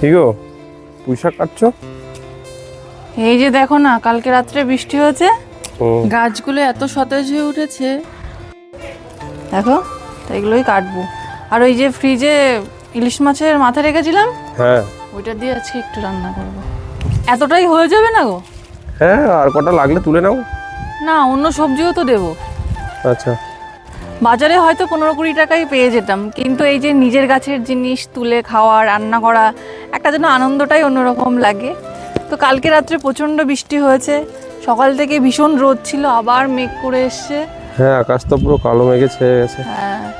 কি গো? পুঁইশাক কাটছো? এই যে দেখো না কালকে রাত্রে বৃষ্টি হয়েছে। গাছগুলো এত সতেজ হয়ে উঠেছে। দেখো তো এগুলোই কাটবো। আর ওই যে ফ্রিজে ইলিশ মাছের মাথা রেখেছিলাম হ্যাঁ। ওইটা দিয়ে আজকে একটু রান্না করব। এতটাই হয়ে যাবে না গো? হ্যাঁ আর কটা লাগলে তুলে নাও। না অন্য সবজিও তো দেবো। আচ্ছা। বাজারে হয়তো পনেরো কুড়ি টাকায় পেয়ে যেতাম কিন্তু এই যে নিজের গাছের জিনিস তুলে খাওয়া রান্না করা একটা যেন আনন্দটাই অন্যরকম লাগে। তো কালকে রাত্রে প্রচণ্ড বৃষ্টি হয়েছে। সকাল থেকে ভীষণ রোদ ছিল আবার মেঘ করে এসছে। হ্যাঁ আকাশ তো পুরো কালো মেঘে ছেয়ে গেছে। হ্যাঁ।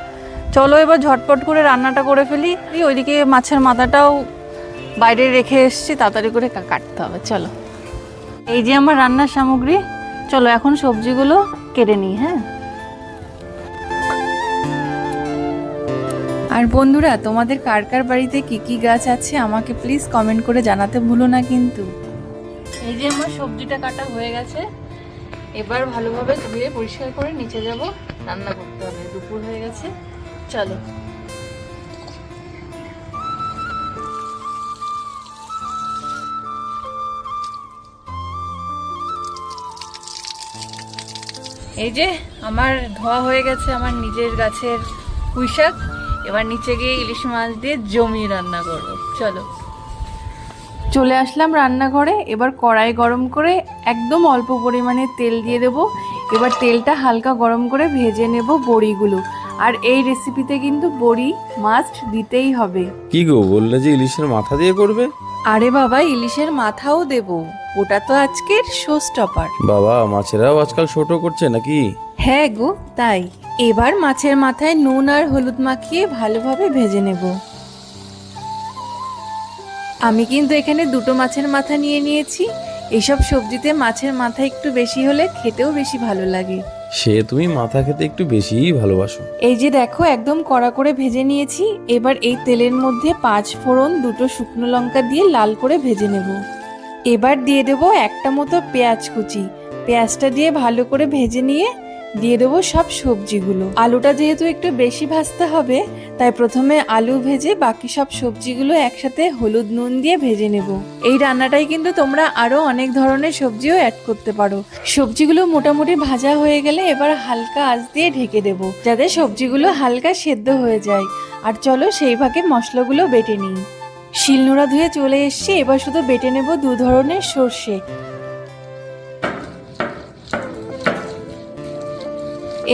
চলো এবার ঝটপট করে রান্নাটা করে ফেলি। ওইদিকে মাছের মাথাটাও বাইরে রেখে এসছি তাড়াতাড়ি করে কা- কাটতে হবে চলো। এই যে আমার রান্নার সামগ্রী চলো এখন সবজিগুলো কেটে নিই হ্যাঁ? আর বন্ধুরা, তোমাদের কার কার বাড়িতে কি কি গাছ আছে আমাকে প্লিজ কমেন্ট করে জানাতে ভুলো না কিন্তু। এই যে আমার সবজিটা কাটা হয়ে গেছে, এবার ভালোভাবে ধুয়ে পরিষ্কার করে নিচে যাব, রান্না করতে হবে, দুপুর হয়ে গেছে, চলো। এই যে আমার ধোয়া হয়ে গেছে আমার নিজের গাছের পুঁইশাক। এবার নিচে গিয়ে ইলিশ মাছ দিয়ে জমি রান্না করব। চলো। চলে আসলাম রান্নাঘরে। এবার কড়াই গরম করে একদম অল্প পরিমাণে তেল দিয়ে দেব। এবার তেলটা হালকা গরম করে ভেজে নেব বড়িগুলো। আর এই রেসিপিতে কিন্তু বড়ি মাস্ট দিতেই হবে। কি গো বললে যে ইলিশের মাথা দিয়ে করবে? আরে বাবা ইলিশের মাথাও দেব। ওটা তো আজকের শো স্টপার বাবা মাছেরাও আজকাল ছোট করছে নাকি? হ্যাঁ গো তাই। এবার মাছের মাথায় নুন আর হলুদ মাখিয়ে ভালোভাবে ভেজে নেব। আমি কিন্তু এখানে দুটো মাছের মাথা নিয়ে নিয়েছি। এইসব সবজিতে মাছের মাথা একটু বেশি হলে খেতেও বেশি ভালো লাগে। সে তুমি মাথা খেতে একটু বেশিই ভালোবাসো। এই যে দেখো একদম কড়া করে ভেজে নিয়েছি। এবার এই তেলের মধ্যে পাঁচ ফোড়ন দুটো শুকনো লঙ্কা দিয়ে লাল করে ভেজে নেব। এবার দিয়ে দেবো একটা মতো পেঁয়াজ কুচি। পেঁয়াজটা দিয়ে ভালো করে ভেজে নিয়ে দিয়ে দেবো সব সবজিগুলো। আলুটা যেহেতু একটু বেশি ভাজতে হবে, তাই প্রথমে আলু ভেজে বাকি সব সবজিগুলো একসাথে হলুদ নুন দিয়ে ভেজে নেব। এই রান্নাটাই কিন্তু তোমরা আরও অনেক ধরনের সবজিও অ্যাড করতে পারো। সবজিগুলো মোটামুটি ভাজা হয়ে গেলে এবার হালকা আঁচ দিয়ে ঢেকে দেব, যাতে সবজিগুলো হালকা সেদ্ধ হয়ে যায়। আর চলো সেই ভাগে মশলাগুলো বেটে নিই। শিলনোড়া ধুয়ে চলে এসছি, এবার শুধু বেটে নেব দু ধরনের সর্ষে।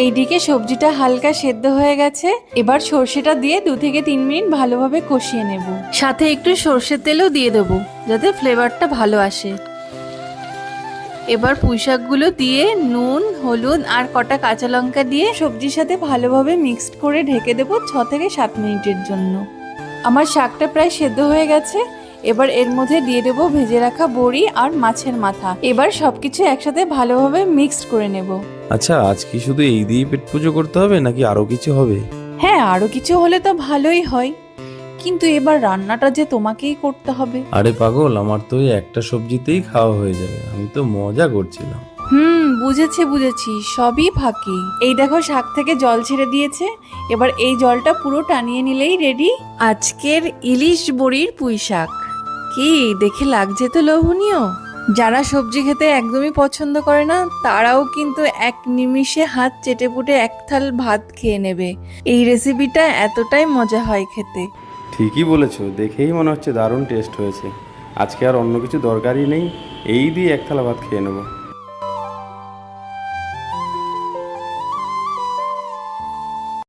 এইদিকে সবজিটা হালকা সেদ্ধ হয়ে গেছে। এবার সর্ষেটা দিয়ে দু থেকে তিন মিনিট ভালোভাবে কষিয়ে নেব। সাথে একটু সর্ষের তেলও দিয়ে দেবো, যাতে ফ্লেভারটা ভালো আসে। এবার পুঁইশাকগুলো দিয়ে নুন, হলুদ আর কটা কাঁচা লঙ্কা দিয়ে সবজির সাথে ভালোভাবে মিক্সড করে ঢেকে দেবো ছ থেকে সাত মিনিটের জন্য। আমার শাকটা প্রায় সেদ্ধ হয়ে গেছে। এবার এর মধ্যে দিয়ে দেবো ভেজে রাখা বড়ি আর মাছের মাথা। এবার সবকিছু একসাথে ভালোভাবে মিক্সড করে নেব। আচ্ছা আজ কি শুধু এই দিয়ে পেট পুজো করতে হবে নাকি আরও কিছু হবে? হ্যাঁ আরও কিছু হলে তো ভালোই হয়। কিন্তু এবার রান্নাটা যে তোমাকেই করতে হবে। আরে পাগল আমার তো ওই একটা সবজিতেই খাওয়া হয়ে যাবে। আমি তো মজা করছিলাম। হুম বুঝেছি বুঝেছি। সবই ফাঁকি। এই দেখো শাক থেকে জল ছেড়ে দিয়েছে। এবার এই জলটা পুরো টানিয়ে নিলেই রেডি আজকের ইলিশ বড়ির পুঁই শাক কি? দেখে লাগছে তো লোভনীয়। যারা সবজি খেতে একদমই পছন্দ করে না, তারাও কিন্তু এক নিমিষে হাত চেটে পুটে এক থাল ভাত খেয়ে নেবে। এই রেসিপিটা এতটাই মজা হয় খেতে। ঠিকই বলেছ, দেখেই মনে হচ্ছে দারুণ টেস্ট হয়েছে। আজকে আর অন্য কিছু দরকারই নেই, এই দিয়ে এক থালা ভাত খেয়ে নেব।